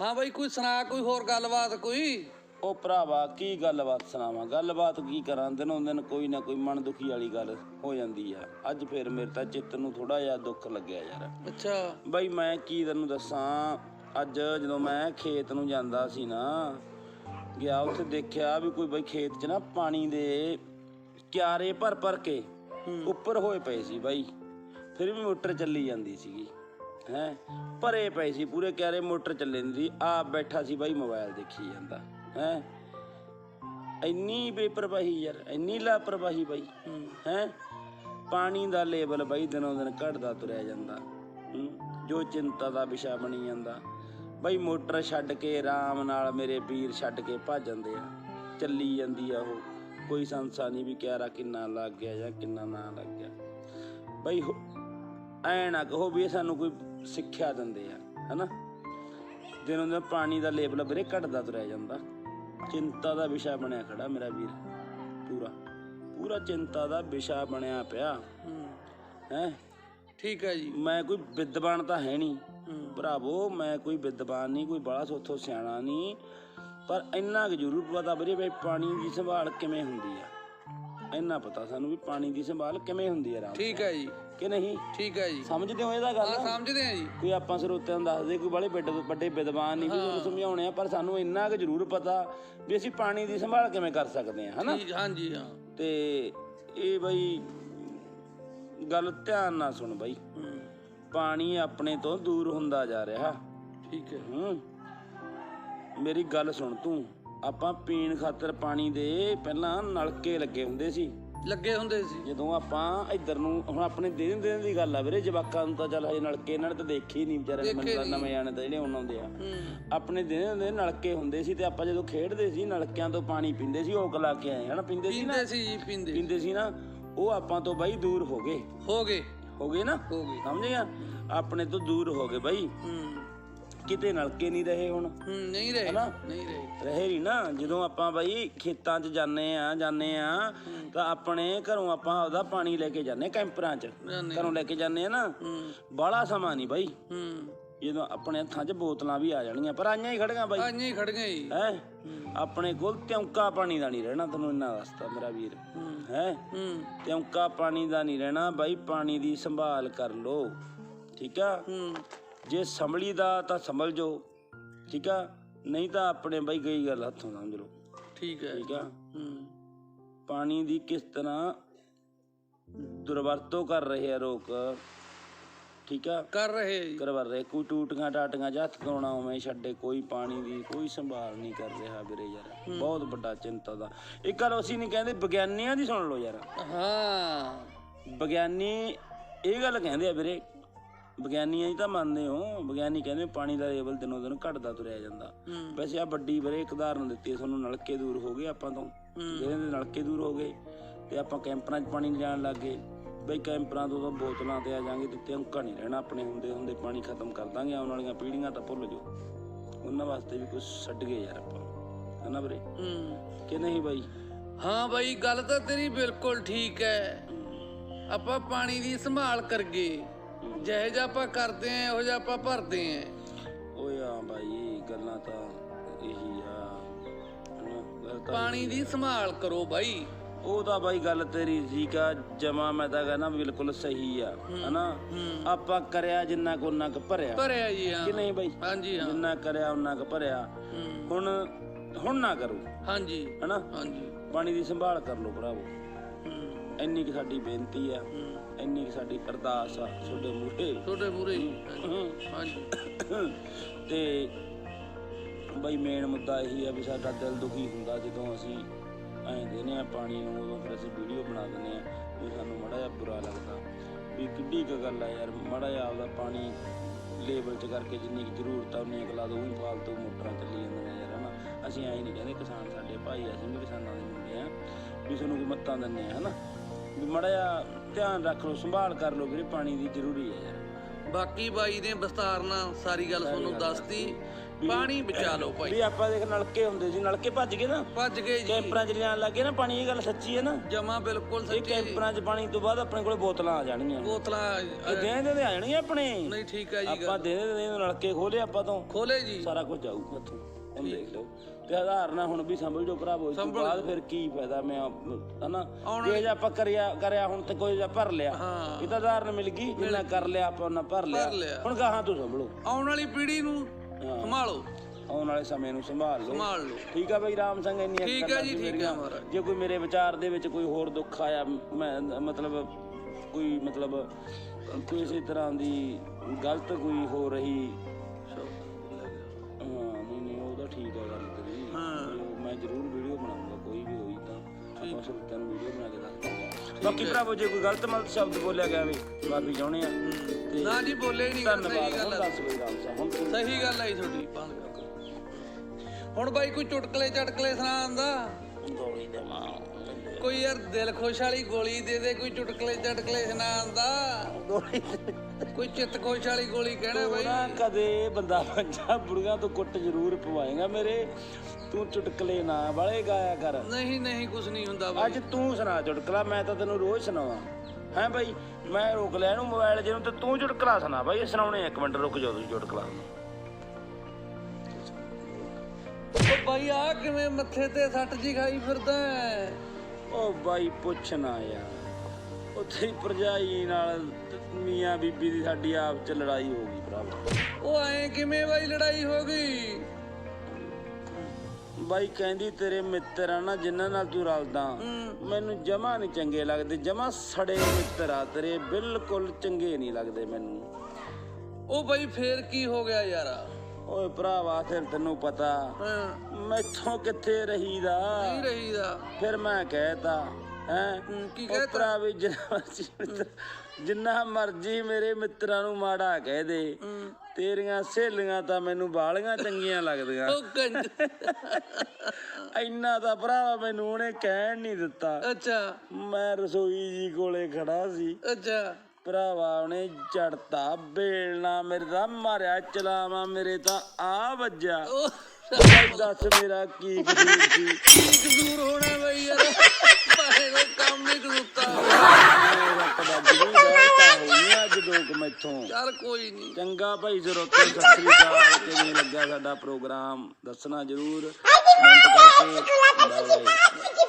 ਹਾਂ ਬਾਈ ਕੋਈ ਸੁਣਾ ਕੋਈ ਹੋਰ ਗੱਲਬਾਤ ਕੋਈ? ਉਹ ਭਰਾਵਾ ਕੀ ਗੱਲਬਾਤ ਸੁਣਾਵਾਂ? ਗੱਲਬਾਤ ਕੀ ਕਰਾਂ? ਦਿਨੋਂ ਦਿਨ ਕੋਈ ਨਾ ਕੋਈ ਮਨ ਦੁਖੀ ਵਾਲੀ ਗੱਲ ਹੋ ਜਾਂਦੀ ਆ। ਅੱਜ ਫੇਰ ਮੇਰੇ ਤਾਂ ਚਿੱਤ ਨੂੰ ਥੋੜਾ ਜਿਹਾ ਦੁੱਖ ਲੱਗਿਆ ਯਾਰ। ਅੱਛਾ। ਬਈ ਮੈਂ ਕੀ ਤੈਨੂੰ ਦੱਸਾਂ? ਅੱਜ ਜਦੋਂ ਮੈਂ ਖੇਤ ਨੂੰ ਜਾਂਦਾ ਸੀ ਨਾ ਗਿਆ ਉੱਥੇ ਦੇਖਿਆ ਵੀ ਕੋਈ ਬਈ ਖੇਤ 'ਚ ਨਾ ਪਾਣੀ ਦੇ ਕਿਆਰੇ ਭਰ ਭਰ ਕੇ ਉੱਪਰ ਹੋਏ ਪਏ ਸੀ ਬਾਈ। ਫਿਰ ਵੀ ਮੋਟਰ ਚੱਲੀ ਜਾਂਦੀ ਸੀਗੀ। ਹੈ। ਭਰੇ ਪਏ ਸੀ, ਪੂਰੇ ਕਿਆਰੇ ਮੋਟਰ ਚੱਲੇ ਦੀ ਆਪ ਬੈਠਾ ਸੀ ਬਾਈ ਮੋਬਾਈਲ ਦੇਖੀ ਜਾਂਦਾ, ਹੈ। ਇੰਨੀ ਬੇਪਰਵਾਹੀ ਯਾਰ, ਇੰਨੀ ਲਾਪਰਵਾਹੀ ਬਾਈ, ਹੈ। ਪਾਣੀ ਦਾ ਲੈਵਲ ਬਾਈ ਦਿਨੋਂ ਦਿਨ ਘਟਦਾ ਤੁਰਿਆ ਜਾਂਦਾ ਜੋ ਚਿੰਤਾ ਦਾ ਵਿਸ਼ਾ ਬਣੀ ਜਾਂਦਾ। ਬਾਈ ਮੋਟਰ ਛੱਡ ਕੇ ਆਰਾਮ ਨਾਲ ਮੇਰੇ ਵੀਰ ਛੱਡ ਕੇ ਭੱਜ ਜਾਂਦੇ ਆ। ਚੱਲੀ ਜਾਂਦੀ ਆ ਉਹ। ਕੋਈ ਸੰਸਾ ਨਹੀਂ ਵੀ ਕਿਆਰਾ ਕਿੰਨਾ ਲੱਗ ਗਿਆ ਜਾਂ ਕਿੰਨਾ ਨਾ ਲੱਗ ਗਿਆ। ਬਾਈ ਐਂ ਨਾ ਕਹੋ ਵੀ ਇਹ ਸਾਨੂੰ ਕੋਈ ਸਿੱਖਿਆ ਦਿੰਦੇ ਆ ਹਨਾ? ਦਿਨੋਂ ਦਿਨ ਪਾਣੀ ਦਾ ਲੈਵਲ ਵੀਰੇ ਘਟਦਾ ਤੁਰਿਆ ਜਾਂਦਾ। ਚਿੰਤਾ ਦਾ ਵਿਸ਼ਾ ਬਣਿਆ ਖੜਾ ਮੇਰਾ ਵੀਰ ਪੂਰਾ। ਪੂਰਾ ਚਿੰਤਾ ਦਾ ਵਿਸ਼ਾ ਬਣਿਆ ਪਿਆ। ਹੂੰ। ਠੀਕ ਹੈ ਜੀ। ਮੈਂ ਕੋਈ ਵਿਦਵਾਨ ਤਾਂ ਹੈ ਨਹੀਂ। ਭਰਾਵੋ ਮੈਂ ਕੋਈ ਵਿਦਵਾਨ ਨਹੀਂ ਕੋਈ ਬੜਾ ਸੋਥੋਂ ਸਿਆਣਾ ਨਹੀਂ। ਪਰ ਇੰਨਾ ਕੁ ਜ਼ਰੂਰ ਪਤਾ ਵੀਰੇ ਵੀ ਪਾਣੀ ਦੀ ਸੰਭਾਲ ਕਿਵੇਂ ਹੁੰਦੀ ਆ। ਇੰਨਾ ਪਤਾ ਸਾਨੂੰ ਵੀ ਪਾਣੀ ਦੀ ਸੰਭਾਲ ਕਿਵੇਂ ਹੁੰਦੀ ਆ ਰਾਮ ਠੀਕ ਹੈ ਜੀ। ਕਿ ਨਹੀਂ? ਠੀਕ ਹੈ ਜੀ। ਸਮਝਦੇ ਹੋ ਇਹਦਾ ਗੱਲ? ਹਾਂ ਸਮਝਦੇ ਆ ਜੀ। ਕੋਈ ਆਪਾਂ ਸਰੋਤਿਆਂ ਨੂੰ ਦੱਸਦੇ ਕੋਈ ਬੜੇ ਵੱਡੇ ਵੱਡੇ ਵਿਦਵਾਨ ਨਹੀਂ ਵੀ ਤੁਹਾਨੂੰ ਸਮਝਾਉਣੇ ਆ ਪਰ ਸਾਨੂੰ ਇੰਨਾ ਕੁ ਜ਼ਰੂਰ ਪਤਾ ਵੀ ਅਸੀਂ ਪਾਣੀ ਦੀ ਸੰਭਾਲ ਕਿਵੇਂ ਕਰ ਸਕਦੇ ਹਾਂ ਹਨਾ? ਜੀ ਹਾਂਜੀ ਹਾਂ। ਤੇ ਇਹ ਬਈ ਗੱਲ ਧਿਆਨ ਨਾਲ ਸੁਣ ਬਈ। ਹੂੰ। ਪਾਣੀ ਆਪਣੇ ਤੋਂ ਦੂਰ ਹੁੰਦਾ ਜਾ ਰਿਹਾ। ਠੀਕ ਹੈ। ਹੂੰ। ਮੇਰੀ ਗੱਲ ਸੁਣ ਤੂੰ। ਆਪਾਂ ਪੀਣ ਖਾਤਰ ਪਾਣੀ ਦੇ ਪਹਿਲਾਂ ਨਲਕੇ ਲੱਗੇ ਹੁੰਦੇ ਸੀ। ਲੱਗੇ ਹੁੰਦੇ ਸੀ। ਜਦੋਂ ਆਪਾਂ ਇੱਧਰ ਨੂੰ ਹੁਣ ਆਪਣੇ ਦਿਨ ਦਿਨ ਦੀ ਗੱਲ ਆ ਵੀਰੇ ਜਵਾਕਾਂ ਨੂੰ ਤਾਂ ਚੱਲ ਹਜੇ ਨਲਕੇ ਇਹਨਾਂ ਨੇ ਤਾਂ ਦੇਖੇ ਹੀ ਨਹੀਂ ਵਿਚਾਰੇ ਮੈਨੂੰ ਤਾਂ ਨਵੇਂ ਆਣੇ ਤਾਂ ਜਿਹੜੇ ਹੁਣ ਆਉਂਦੇ ਆ। ਆਪਣੇ ਦਿਨ ਦੇ ਨਲਕੇ ਹੁੰਦੇ ਸੀ ਤੇ ਆਪਾਂ ਜਦੋਂ ਖੇਡਦੇ ਸੀ ਨਲਕਿਆਂ ਤੋਂ ਪਾਣੀ ਪੀਂਦੇ ਸੀ ਓਕ ਲਾ ਕੇ ਆਏ ਹਨਾ ਪੀਂਦੇ ਸੀ ਨਾ? ਪੀਂਦੇ ਸੀ ਜੀ ਪੀਂਦੇ। ਪੀਂਦੇ ਸੀ ਨਾ ਉਹ ਆਪਾਂ ਤੋਂ ਬਾਈ ਦੂਰ ਹੋ ਗਏ। ਹੋ ਗਏ। ਹੋ ਗਏ ਨਾ? ਹੋ ਗਏ। ਸਮਝ ਗਿਆ ਆਪਣੇ ਤੋਂ ਦੂਰ ਹੋ ਗਏ ਬਾਈ। ਹੂੰ। ਕਿਤੇ ਨਲਕੇ ਨਹੀਂ ਰਹੇ ਹੁਣ। ਹੂੰ ਨਹੀਂ ਰਹੇ ਹਨਾ? ਨਹੀਂ ਰਹੇ। ਰਹੇ ਨਹੀਂ ਨਾ। ਜਦੋਂ ਆਪਾਂ ਬਾਈ ਖੇਤਾਂ 'ਚ ਜਾਂਦੇ ਆ ਜਾਂਦੇ ਆ ਤਾਂ ਆਪਣੇ ਘਰੋਂ ਆਪਾਂ ਉਹਦਾ ਪਾਣੀ ਲੈ ਕੇ ਜਾਂਦੇ ਕੈਂਪਰਾਂ 'ਚ। ਘਰੋਂ ਲੈ ਕੇ ਜਾਂਦੇ ਆ ਨਾ। ਹੂੰ। ਬਾਹਲਾ ਸਮਾਂ ਨਹੀਂ ਬਾਈ। ਹੂੰ। ਜਦੋਂ ਆਪਣੇ ਹੱਥਾਂ 'ਚ ਬੋਤਲਾਂ ਵੀ ਆ ਜਾਣਗੀਆਂ। ਪਰ ਆਈਆਂ ਹੀ ਖੜੀਆਂ ਬਾਈ। ਆਈਆਂ ਹੀ ਖੜ ਗਏ ਜੀ ਹੈ। ਆਪਣੇ ਕੋਲ ਤਿਉਂਕਾ ਪਾਣੀ ਦਾ ਨਹੀਂ ਰਹਿਣਾ ਤੈਨੂੰ ਇੰਨਾ ਦੱਸਦਾ ਮੇਰਾ ਵੀਰ। ਹੂੰ। ਹੈ? ਹੂੰ। ਤਿਉਂਕਾ ਪਾਣੀ ਦਾ ਨਹੀਂ ਰਹਿਣਾ। ਬਾਈ ਪਾਣੀ ਦੀ ਸੰਭਾਲ ਕਰ ਲੋ ਠੀਕ ਆ? ਹੂੰ। ਜੇ ਸੰਭਲੀ ਦਾ ਤਾਂ ਸੰਭਲ ਜੋ ਠੀਕ ਆ? ਨਹੀਂ ਤਾਂ ਆਪਣੇ ਬਾਈ ਗਈ ਗੱਲ ਹੱਥੋਂ ਸਮਝ ਲਓ। ਠੀਕ ਹੈ। ਠੀਕ ਆ? ਪਾਣੀ ਦੀ ਕਿਸ ਤਰ੍ਹਾਂ ਦੁਰਵਰਤੋਂ ਕਰ ਰਹੇ ਆ ਲੋਕ ਠੀਕ ਆ? ਕਰ ਰਹੇ ਕਰਵਾ ਰਹੇ ਕੋਈ ਟੂਟੀਆਂ ਟਾਟੀਆਂ ਜਾਂ ਹੱਥ ਧੋਣਾ ਉਵੇਂ ਛੱਡੇ ਕੋਈ ਪਾਣੀ ਦੀ ਕੋਈ ਸੰਭਾਲ ਨਹੀਂ ਕਰ ਰਿਹਾ ਵੀਰੇ ਯਾਰ। ਬਹੁਤ ਵੱਡਾ ਚਿੰਤਾ ਦਾ। ਇੱਕ ਗੱਲ ਅਸੀਂ ਨਹੀਂ ਕਹਿੰਦੇ ਵਿਗਿਆਨੀਆਂ ਦੀ ਸੁਣ ਲਓ ਯਾਰ। ਹਾਂ। ਵਿਗਿਆਨੀ ਇਹ ਗੱਲ ਕਹਿੰਦੇ ਆ ਵੀਰੇ ਵਿਗਿਆਨੀਆਂ ਹੀ ਤਾਂ ਮੰਨਦੇ ਹੋ ਵਿਗਿਆਨੀ ਕਹਿੰਦੇ ਪਾਣੀ ਦਾ ਲੈਵਲ ਦਿਨੋਂ ਦਿਨ ਘਟਦਾ ਤੁਰਿਆ ਜਾਂਦਾ। ਵੈਸੇ ਆ ਵੱਡੀ ਵੀਰੇ ਇੱਕ ਉਦਾਹਰਨ ਦਿੱਤੀ ਹੈ ਤੁਹਾਨੂੰ ਨਲਕੇ ਦੂਰ ਹੋ ਗਏ ਆਪਾਂ ਤੋਂ। ਜਿਹੜੇ ਨਲਕੇ ਦੂਰ ਹੋ ਗਏ ਤੇ ਆਪਾਂ ਕੈਂਪਰਾਂ 'ਚ ਪਾਣੀ ਲਿਜਾਣ ਲੱਗ ਗਏ। ਬਈ ਕੈਂਪਰਾਂ ਤੋਂ ਤਾਂ ਬੋਤਲਾਂ ਤੇ ਆ ਜਾਾਂਗੇ ਤੇ ਤਿਉਂਕਾ ਨਹੀਂ ਰਹਿਣਾ ਆਪਣੇ ਹੁੰਦੇ ਹੁੰਦੇ ਪਾਣੀ ਖਤਮ ਕਰ ਦਾਂਗੇ ਆਉਣ ਵਾਲੀਆਂ ਪੀੜ੍ਹੀਆਂ ਤਾਂ ਭੁੱਲ ਜਾਓ। ਉਹਨਾਂ ਵਾਸਤੇ ਵੀ ਕੁਝ ਛੱਡ ਗਏ ਯਾਰ ਆਪਾਂ। ਹਨਾ ਵੀਰੇ? ਹੂੰ। ਕਿ ਨਹੀਂ ਬਾਈ? ਹਾਂ ਬਾਈ ਗੱਲ ਤਾਂ ਤੇਰੀ ਬਿਲਕੁਲ ਠੀਕ ਹੈ। ਆਪਾਂ ਪਾਣੀ ਦੀ ਸੰਭਾਲ ਕਰਗੇ ਜਿਹੇ ਜਿਹਾ ਆਪਾਂ ਕਰਦੇ ਆਂ ਉਹੋ ਜਿਹਾ ਆਪਾਂ ਭਰਦੇ ਆਂ ਓਏ ਆ ਬਾਈ ਗੱਲਾਂ ਤਾਂ ਇਹੀ ਆ। ਹਨਾ ਪਾਣੀ ਦੀ ਸੰਭਾਲ ਕਰੋ ਬਾਈ। ਉਹ ਤਾਂ ਬਾਈ ਗੱਲ ਤੇਰੀ ਠੀਕ ਆ ਜਮਾ ਮੈਂ ਤਾਂ ਕਹਿੰਦਾ ਬਿਲਕੁਲ ਸਹੀ ਆ ਹਨਾ? ਆਪਾਂ ਕਰਿਆ ਜਿੰਨਾ ਕੋ ਉਨਾ ਕੁ ਭਰਿਆ। ਭਰਿਆ ਜੀ ਹਾਂ। ਕਿ ਨਹੀਂ ਬਾਈ? ਹਾਂਜੀ ਹਾਂ। ਜਿੰਨਾ ਕਰਿਆ ਉਨਾ ਕੁ ਭਰਿਆ। ਹੂੰ। ਹੁਣ ਹੁਣ ਨਾ ਕਰੋ। ਹਾਂਜੀ। ਹਨਾ? ਹਾਂਜੀ। ਪਾਣੀ ਦੀ ਸੰਭਾਲ ਕਰ ਲਓ ਭਰਾਵੋ। ਹੂੰ। ਇੰਨੀ ਕਿ ਸਾਡੀ ਬੇਨਤੀ ਆ। ਹੂੰ। ਇੰਨੀ ਕਿ ਸਾਡੀ ਅਰਦਾਸ ਆ ਤੁਹਾਡੇ ਮੂਹਰੇ। ਤੁਹਾਡੇ ਮੂਰੇ ਹਾਂਜੀ। ਤੇ ਬਈ ਮੇਨ ਮੁੱਦਾ ਇਹੀ ਆ ਵੀ ਸਾਡਾ ਦਿਲ ਦੁਖੀ ਹੁੰਦਾ ਜਦੋਂ ਅਸੀਂ ਐਂ ਦੇਨੇ ਆ ਪਾਣੀ ਨੂੰ ਉਦੋਂ ਫਿਰ ਅਸੀਂ ਵੀਡੀਓ ਬਣਾ ਦਿੰਦੇ ਆ ਵੀ ਸਾਨੂੰ ਮੜਾ ਜਿਹਾ ਬੁਰਾ ਲੱਗਦਾ। ਵੀ ਕਿੱਡੀ ਕੁ ਗੱਲ ਆ ਯਾਰ ਮੜਾ ਜਿਹਾ ਆਪਦਾ ਪਾਣੀ ਲੇਵਲ ਚ ਕਰਕੇ ਜਿੰਨੀ ਕੁ ਜ਼ਰੂਰਤ ਆ ਉਨੀ ਕੁ ਲਾ ਦੋ ਵੀ ਫਾਲਤੂ ਮੋਟਰਾਂ ਚੱਲੀ ਜਾਂਦੀਆਂ ਯਾਰ ਹਨਾ? ਅਸੀਂ ਐਂ ਨਹੀਂ ਕਹਿੰਦੇ ਕਿਸਾਨ ਸਾਡੇ ਭਾਈ ਆ, ਅਸੀਂ ਵੀ ਕਿਸਾਨਾਂ ਦੇ ਮੁੰਡੇ ਆ ਵੀ ਤੁਹਾਨੂੰ ਕੋਈ ਮੱਤਾਂ ਦਿੰਦੇ ਆ ਹਨਾ? ਵੀ ਮੜਾ ਜਿਹਾ ਧਿਆਨ ਰੱਖ ਲਓ ਸੰਭਾਲ ਕਰ ਲਓ ਵੀਰੇ ਪਾਣੀ ਦੀ ਜ਼ਰੂਰੀ ਹੈ ਯਾਰ। ਬਾਕੀ ਬਾਈ ਨੇ ਵਿਸਤਾਰ ਨਾਲ ਸਾਰੀ ਗੱਲ ਤੁਹਾਨੂੰ ਦੱਸਤੀ। ਪਾਣੀ ਬਚਾ ਲਓ ਭਾਈ। ਵੀ ਆਪਾਂ ਦੇਖ ਨਲਕੇ ਹੁੰਦੇ ਸੀ ਨਲਕੇ ਭੱਜ ਗਏ ਨਾ। ਭੱਜ ਗਏ ਜੀ। ਕੈਂਪਰਾਂ 'ਚ ਲਿਆਣ ਲੱਗੇ ਨਾ ਪਾਣੀ ਇਹ ਗੱਲ ਸੱਚੀ ਹੈ ਨਾ। ਜਮਾ ਬਿਲਕੁਲ ਇਹ ਸੱਚੀ ਜੀ। ਕੈਂਪਰਾਂ 'ਚ ਪਾਣੀ ਤੋਂ ਬਾਅਦ ਆਪਣੇ ਕੋਲੇ ਬੋਤਲਾਂ ਆ ਜਾਣਗੀਆਂ। ਬੋਤਲਾਂ ਇਹ ਦੇ ਦੇ ਆ ਜਾਣਗੀਆਂ ਆਪਣੇ। ਨਹੀਂ ਠੀਕ ਹੈ ਜੀ ਆਪਾਂ ਦੇ ਦੇ ਦੇ ਨਲਕੇ ਖੋਲੇ ਆਪਾਂ ਤੋਂ। ਖੋਲੇ ਜੀ। ਸਾਰਾ ਕੁਝ ਜਾਊਗਾ ਇੱਥੋਂ। ਹੁਣ ਦੇਖ ਲਓ। ਤੇ ਆਧਾਰ ਨਾਲ ਹੁਣ ਵੀ ਸੰਭਲ ਜੋ ਭਰਾਵੋ ਇਸ ਤੋਂ ਬਾਅਦ ਫਿਰ ਕੀ ਫਾਇਦਾ ਮੈਂ ਆਪ- ਹਨਾ? ਜੇ ਜੇ ਆਪਾਂ ਕਰਿਆ ਕਰਿਆ ਹੁਣ ਤੇ ਕੋਈ ਜਾਂ ਭਰ ਲਿਆ। ਹਾਂ। ਇਹ ਤਾਂ ਆਧਾਰ ਨਾਲ ਮਿਲ ਗਈ ਜਿੰਨਾ ਕਰ ਲਿਆ ਆਪਾਂ ਉਹਨਾਂ ਭਰ ਲਿਆ। ਭਰ ਲਿਆ। ਹੁਣ ਗਾਹਾਂ ਤੋਂ ਸੰਭਲੋ। ਆਉਣ ਵਾਲੀ ਪੀੜ੍ਹੀ ਨੂੰ। ਸੰਭਾਲੋ। ਆਉਣ ਵਾਲੇ ਸਮੇਂ ਨੂੰ ਸੰਭਾਲ ਲਓ। ਸੰਭਾਲ ਲਓ। ਠੀਕ ਆ ਬਈ ਰਾਮ ਸਿੰਘ ਇੰਨੀਆਂ ਠੀਕ ਹੈ ਜੀ ਠੀਕ ਹੈ। ਮਹਾਰਾਜ। ਜੇ ਕੋਈ ਮੇਰੇ ਵਿਚਾਰ ਦੇ ਵਿੱਚ ਕੋਈ ਹੋਰ ਦੁੱਖ ਆਇਆ ਮੈਂ ਮਤਲਬ ਕੋਈ ਮਤਲਬ ਕੋਈ ਇਸੇ ਤਰ੍ਹਾਂ ਦੀ ਗਲਤ ਕੋਈ ਹੋ ਰਹੀ ਜ਼ਰੂਰ ਵੀਡੀਓ ਬਣਾਉਂਗਾ ਕੋਈ ਵੀ ਹੋਈ ਤਾਂ ਆਪਾਂ ਸਿਰਫ ਤੈਨੂੰ ਵੀਡੀਓ ਬਣਾ ਕੇ ਦੱਸ ਦਾਂਗੇ। ਬਾਕੀ ਭਰਾਵੋ ਜੇ ਕੋਈ ਗਲਤ ਮਲਤ ਸ਼ਬਦ ਬੋਲਿਆ ਗਿਆ ਵੇ ਮਾਫੀ ਚਾਹੁੰਦੇ ਆ ਤੇ ਨਾ ਜੀ ਬੋਲੇ ਨਹੀਂ ਗੱਲ ਧੰਨਵਾਦ ਸਹੀ ਗੱਲ ਹੈ ਦੱਸ ਬਈ ਰਾਮ ਸਾਹਿਬ ਹੁਣ ਸਹੀ ਗੱਲ ਹੈ ਜੀ ਤੁਹਾਡੀ ਬੰਦ ਕਰ ਹੁਣ ਬਾਈ ਕੋਈ ਚੁਟਕਲੇ ਚਟਕਲੇ ਸੁਣਾਉਂਦਾ ਗੋਲੀ ਦੇ ਮਾਂ ਕੋਈ ਯਾਰ ਦਿਲ ਖੁਸ਼ ਵਾਲੀ ਗੋਲੀ ਦੇ ਦੇ ਕੋਈ ਚੁਟਕਲੇ ਚਟਕਲੇ ਸੁਣਾਉਂਦਾ ਗੋਲੀ। ਕੋਈ ਚਿੱਤ ਖੁਸ਼ ਵਾਲੀ ਗੋਲੀ ਕਹਿਣਾ ਬਾਈ ਨਾ ਕਦੇ ਬੰਦਾ ਪੰਜਾ ਬੁੜੀਆਂ ਤੋਂ ਕੁੱਟ ਜ਼ਰੂਰ ਪਵਾਏਗਾ ਮੇਰੇ। ਤੂੰ ਚੁਟਕਲੇ ਨਾ ਵਾਲੇ ਗਾਇਆ ਕਰ। ਨਹੀਂ ਨਹੀਂ ਕੁਝ ਨਹੀਂ ਹੁੰਦਾ ਬਾਈ। ਅੱਜ ਤੂੰ ਸੁਣਾ ਚੁਟਕਲਾ ਮੈਂ ਤਾਂ ਤੈਨੂੰ ਰੋਜ਼ ਸੁਣਾਵਾਂ। ਹੈ ਬਾਈ ਮੈਂ ਰੋਕ ਲਿਆ ਇਹਨੂੰ ਮੋਬਾਈਲ ਜਿਹਨੂੰ ਤੇ ਤੂੰ ਚੁਟਕਲਾ ਸੁਣਾ ਬਾਈ ਸੁਣਾਉਣੇ ਇੱਕ ਮਿੰਟ ਰੁਕ ਜਾਓ ਤੁਸੀਂ ਚੁਟਕਲਾ। ਬਾਈ ਆ ਕਿਵੇਂ ਮੱਥੇ ਤੇ ਸੱਟ ਜੀ ਖਾਈ ਫਿਰਦਾ ਹੈ? ਓ ਬਾਈ ਪੁੱਛ ਨਾ ਯਾਰ। ਉੱਥੇ ਹੀ ਭਰਜਾਈ ਨਾਲ ਮੀਆਂ ਬੀਬੀ ਦੀ ਸਾਡੀ ਆਪ ਚ ਲੜਾਈ ਹੋ ਗਈ ਭਰਾਵਾ। ਉਹ ਐ ਕਿਵੇਂ ਬਾਈ ਲੜਾਈ ਹੋ ਗਈ? ਬਾਈ ਕਹਿੰਦੀ ਤੇਰੇ ਮਿੱਤਰ ਆ ਨਾ ਜਿਨ੍ਹਾਂ ਨਾਲ ਤੂੰ ਰਲਦਾ ਮੈਨੂੰ ਜਮਾ ਨਹੀਂ ਚੰਗੇ ਲੱਗਦੇ ਜਮਾ ਸੜੇ ਮਿੱਤਰ ਆ ਤੇਰੇ ਬਿਲਕੁਲ ਚੰਗੇ ਨਹੀਂ ਲੱਗਦੇ ਮੈਨੂੰ। ਉਹ ਬਾਈ ਫੇਰ ਕੀ ਹੋ ਗਿਆ ਯਾਰ? ਓਏ ਭਰਾਵਾ ਫਿਰ ਤੈਨੂੰ ਪਤਾ ਮੈਥੋਂ ਕਿੱਥੇ ਰਹੀਦਾ? ਨਹੀਂ ਰਹੀਦਾ। ਫਿਰ ਮੈਂ ਕਹਿਤਾ ਹੈ? ਕੀ ਕਹਿਤਾ? ਭਰਾ ਵੀ ਜਿੰਨਾ ਮਰਜ਼ੀ ਮੇਰੇ ਮਿੱਤਰਾਂ ਨੂੰ ਮਾੜਾ ਕਹਿ ਦੇ। ਤੇਰੀਆਂ ਸਹੇਲੀਆਂ ਤਾਂ ਮੈਨੂੰ ਬਾਲੀਆਂ ਚੰਗੀਆਂ ਲੱਗਦੀਆਂ। ਇੰਨਾ ਤਾਂ ਭਰਾਵਾ ਮੈਨੂੰ ਉਹਨੇ ਕਹਿਣ ਨਹੀਂ ਦਿੱਤਾ। ਅੱਛਾ। ਮੈਂ ਰਸੋਈ ਜੀ ਕੋਲੇ ਖੜਾ ਸੀ। ਅੱਛਾ। ਭਰਾਵਾ ਉਹਨੇ ਚੜਤਾ ਬੇਲਣਾ ਮੇਰੇ ਦਾ ਮਾਰਿਆ ਚਲਾਵਾ ਮੇਰੇ ਤਾਂ ਆ ਵੱਜਾ ਉਹ ਦੱਸ ਮੇਰਾ ਕੀ ਕਸੂਰ ਸੀ? ਕੀ ਦੂਰ ਹੋਣਾ ਬਈ ਯਾਰ? ਬਾਹਰ ਕੋਈ ਕੰਮ ਨਹੀਂ ਕਰੂਤਾ ਅੱਜ ਮੈਥੋਂ। ਚੱਲ ਕੋਈ ਨਹੀਂ ਚੰਗਾ ਭਾਈ ਸਰੋਤੇ ਸਤਿ ਸ੍ਰੀ ਅਕਾਲ। ਕਿਵੇਂ ਲੱਗਾ ਸਾਡਾ ਪ੍ਰੋਗਰਾਮ? ਦੱਸਣਾ ਜਰੂਰ। ਕਮੈਂਟ ਕਰਕੇ। ਬਾਏ